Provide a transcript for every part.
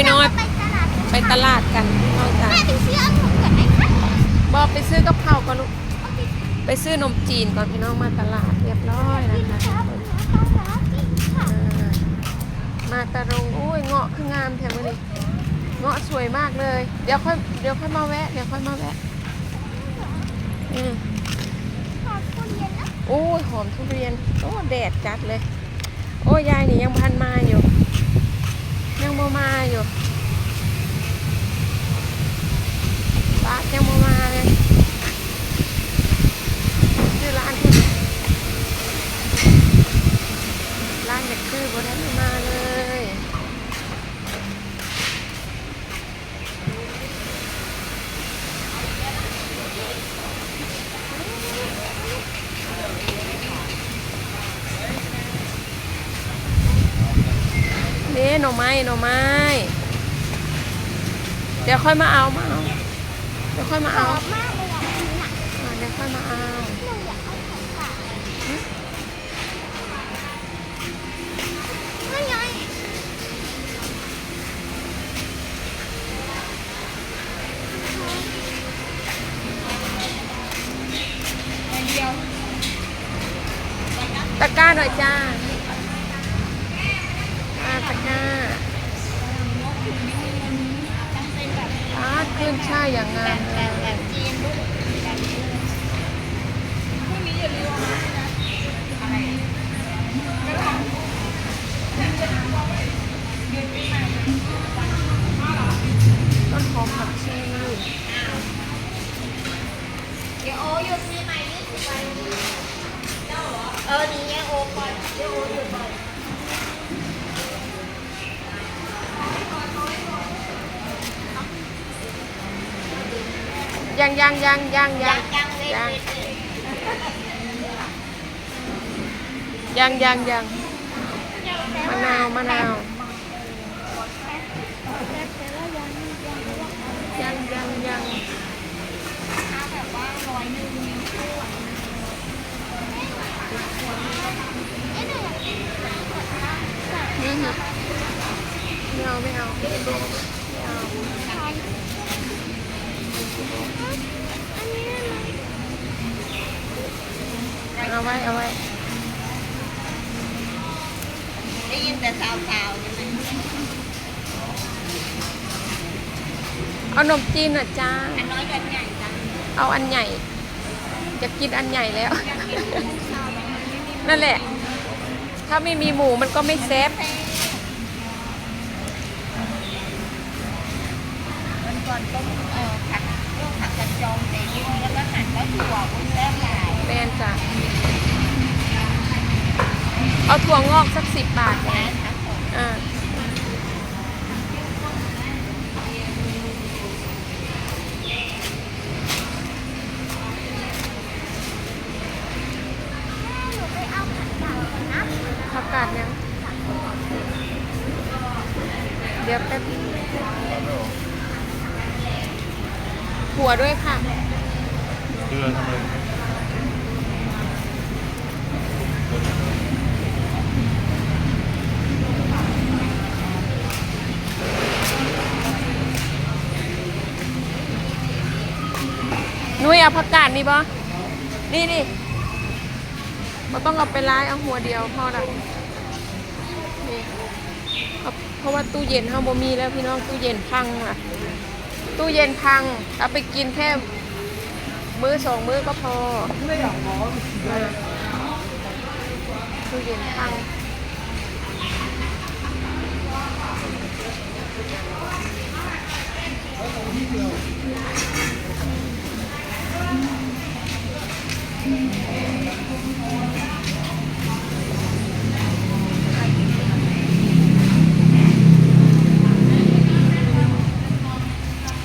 ยน้อย ไปตลาดไปตลาดกันพี่น้องจ้ะแม่ไปซื้อองุ่นก่อนไหมคะบอกไปซื้อกับข้าวก่อนลูกโอเคไปซื้อนมจีนก่อนพี่น้องมาตลาดเรียบร้อยกินะนคะครับนะครับค่ะอ่ามาตะรงโอ้ยเงาะคืองามแถวนี้เงาะสวยมากเลย เดี๋ยวค่อยเดี๋ยวค่อยมาแวะเดี๋ยวค่อยมาแวะอืมขอบคุณเย็นนะโอ้ยหอมทุเรียนโอ้แดดจัดเลย โอ้ยยายนี่ยังพันมาอยู่ โมมาอยู่ปลายังโมมาเลยชื่อร้านคุณร้านเด็กคือบนนั้นอไม้ หน่อไม้ เดี๋ยวค่อยมาเอามาเอาเดี๋ยวค่อยมาเอามากเลยอะอันนี้น่ะอ่าเดี๋ยวค่อยมาเอาหนูอยากเอาของฝากนั่นไงตะกร้าหน่อยจ้าตะกร้าอา ขึ้นช่ายอย่างงามเลยต้นหอมผักชีเดี๋ยวโอหยุดมีใหม่ยี่สิบวันเออนี่ไงโอก่อนเดี๋ยวโอหยุดก่อน ยังยังยังยังยัยังงยังเว้ยยังเว้ยเว้ยยังยังยังมะนาวมะนาวยังยังยังนี่ค่ะไม่เอาไม่เอาไม่เอา เอาไว้ เอาไว้ ได้ยินแต่สาวๆใช่ไหมเอานมจีนน่ะจ้า อันน้อยกันใหญ่จังเอาอันใหญ่ จะกินอันใหญ่แล้วนั่นแหละ ถ้าไม่มีหมูมันก็ไม่เซฟวันก่อนต้มเอ่อผักพวกผักกระจองใส่ยุ้ง แล้วก็หั่นก็ถั่ววุ้นแล้วหลายแมนจ้ะเอาถั่วงอกสักสิบบาทนะนะครับผมอ่าหนูไปเอาผักกาดก่อนนะผักกาดยังเดี๋ยวแป๊บหัวด้วยค่ะ เดือนทำไมนุ้ยเอาผักกาดนี่ปะนี่นี่เราต้องเอาไปล้ายเอาหัวเดียวพอละนี่เอาเพราะว่าตู้เย็นเฮาบ่มีแล้วพี่น้องตู้เย็นพังอะ ตู้เย็นพัง เอาไปกินแค่ มือสองมือก็พอไม่อยากหมอตู้เย็นพัง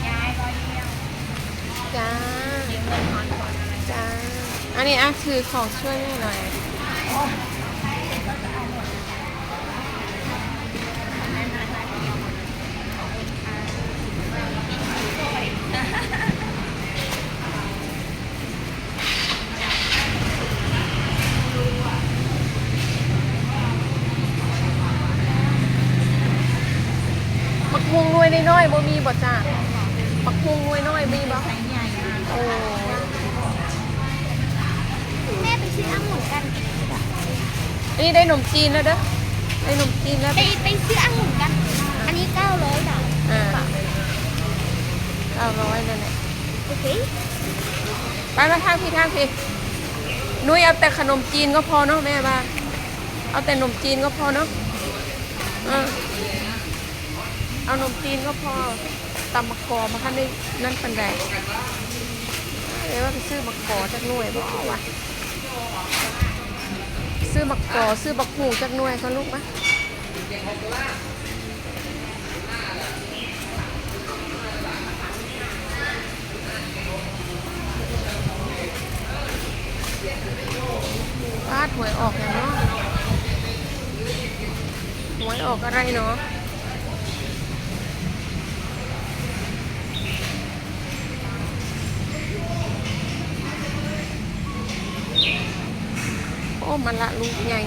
ยายร้อยเดียว จ้า ยืมเงินทอนก่อน จ้า อั นนี้อะคือของช่วยแม่หน่อยมะกฮุงหน่วยน้อยๆบ่มีบ่จ้าบักฮุงหน่วยน้อยมีบ่ไซส์ใหญ่มากโอ้แม่ไป ซื้อองุ่นกันนี่ได้ขนมจีนแล้วเด้อได้ขนมจีนแล้วไปไปซื้อองุ่นกัน อันนี้เก้าร้อยบาทอ่าเก้าร้อยนั่นแหละโอเคไปมาทางพี่ทางพี่นุ้ยเอาแต่ขนมจีนก็พอเนาะแม่บ้าเอาแต่ขนมจีนก็พอเนาะอ่าเอาขนมจีนก็พอตำมะกอมาคันได้นั่นปันใดเดี๋ยวว่าไปซื้อมะกอจากหน่วยบ่วะซื้ อบักอซื้อบักหูจากหน่วยเขาลูกปะวาดหวยออกแล้วเนาะหวยออกอะไรเนาะ มันละลูกใหญ่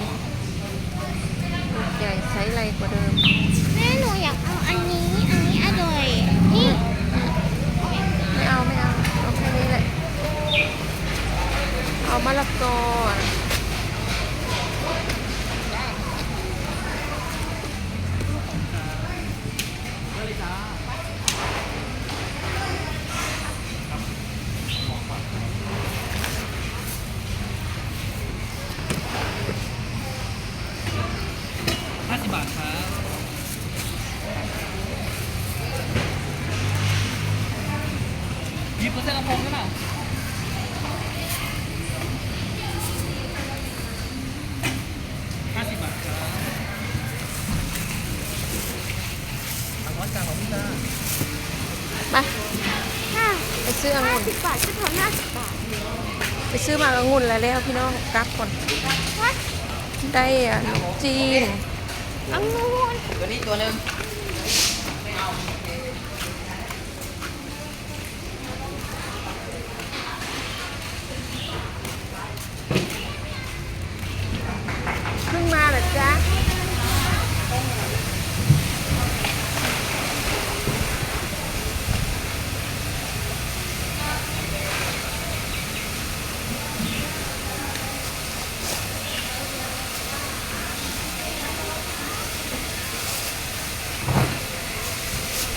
ลูกใหญ่ไซส์ไรกว่าเดิม ไปค่ะไปซื้อองุ่น50บาทก็ทอน50บาทไปซื้อมาองุ่นแล้วแล้วพี่น้องกลับก่อนวัดได้อะขนมจีนองุ่น ตัวนี้ตัวหนึ่ง เพิ่งมาเหรอจ๊ะ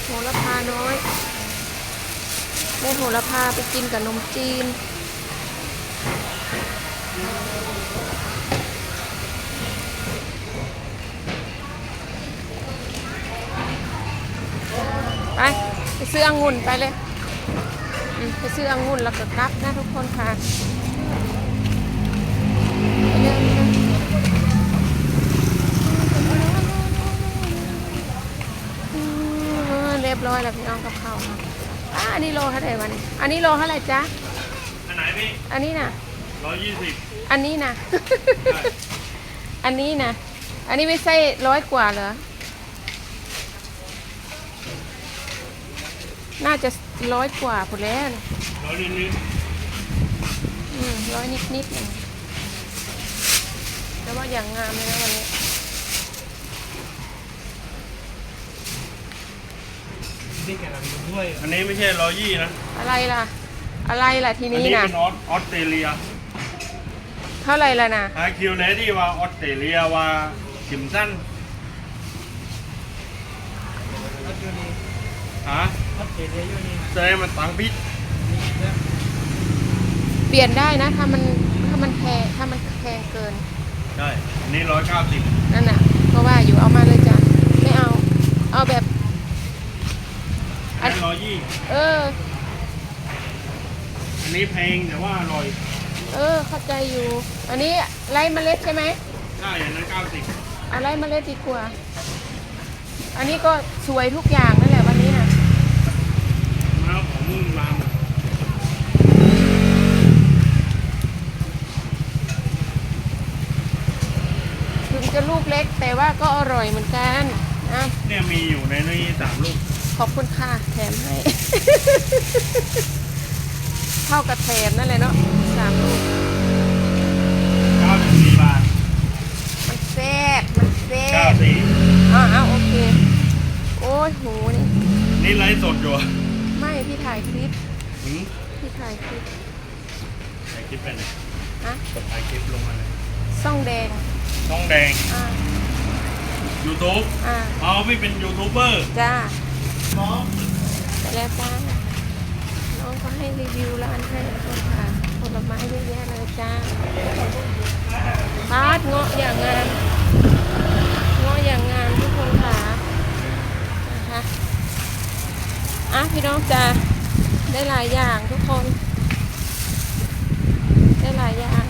โหระพา น้อยได้โหระพาไปกินกับนมจีน ไป ไปซื้อองุ่นไปเลยไปซื้อองุ่นแล้วก็กลับนะทุกคนค่ะไปเลยไปเลย รียบร้อยแล้วพี่น้องกับข้าวค่ะอ่าอันนี้โลเท่าไหร่วันนี้อันนี้โลเท่าไหร่จ๊ะ อันไหนพี่อันนี้นะร้อยยี่สิบ อันนี้นะอันนี้นะอันนี้ไม่ใช่ร้อยกว่าเหรอ น่าจะร้อยกว่าพอแล้วนะร้อยนิดอืมร้อยนิดนิดๆเองแต่ว่าอย่างงามเลยนะวันนี้ ๆอันนี้ไม่ใช่ร้อยยี่นะ อะไรล่ะ อะไรล่ะทีอันนี้นี้นะเป็นออสออสเตรเลียเท่าไหรล่ะนะฮาคิวเนที่ว่าออสเตรเลียว่าจิมสันฮะแสดงมันตังพิษเปลี่ยนได้นะ ถ้ามันถ้ามันแพงถ้ามันแพงเกินใช่ อันนี้ร้อยเก้าสิบนั่นน่ะเพราะว่าอยู่เอามาเลยจ้ะไม่เอา เอาแบบ อันนี้ร้อยยี่เออ อันนี้แพงแต่ว่าอร่อย เออ เข้าใจอยู่ อันนี้ไร้เมล็ดใช่ไหมใช่อันนั้นเก้าสิบเอาไร้เมล็ดดีกว่า อันนี้ก็สวยทุกอย่างนั่นแหละวันนี้น่ะมาของมึงมาหมดถึงจะลูกเล็กแต่ว่าก็อร่อยเหมือนกันนะเนี่ยมีอยู่ในนี้สามลูก ขอบคุณค่ะแถมให้ เท่ากับแถมนั่นแหละเนาะสามลูกเก้าสิบสี่บาทมันแซ่บมันแซ่เก้าบสี่อ้าวอ้าวโอเค โอ้ยหูนี่ นี่ไลฟ์สดอยู่อะไม่พี่ถ่ายคลิปหืมพี่ถ่ายคลิปถ่ายคลิปไปไหนฮะกดถ่ายคลิปลงมาเลยซ่องแดงช่องแดงอ่า YouTube อ่าอ๋อพี่เป็นยูทูบเบอร์ จ้าน้องไป แล้วจ้าน้องก็ให้รีวิวร้านให้ทุกคนค่ะผลไม้เยอะแยะเลยจ้าพาดเงาะอย่างงามเงาะอย่างงามทุกคนค่ะนะคะอะพี่น้องจ้าได้หลายอย่างทุกคน ได้หลายอย่าง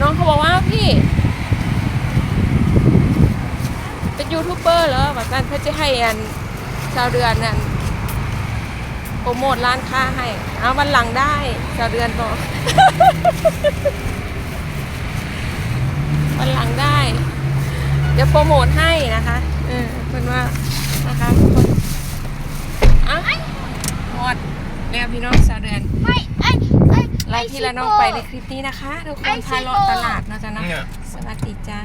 น้องเขาบอกว่าพี่ เป็นยูทูบเบอร์เหรอแบบนั้นเพื่อจะให้อัน ชาวเดือนนั่นโปรโมทร้านค้าให้ เอาวันหลังได้ชาวเดือนบอกวันหลังได้ เดี๋ยวโปรโมทให้นะคะเออเป็นว่านะคะทุกคนอะหมดแล้วพี่น้องชาวเดือนไม่ไอ้ไอ้ไล่ที่ละน้องไปในคลิปนี้นะคะทุกคนพาเลาะตลาดนะจ๊ะเนาะเนี่ยสวัสดีจ้า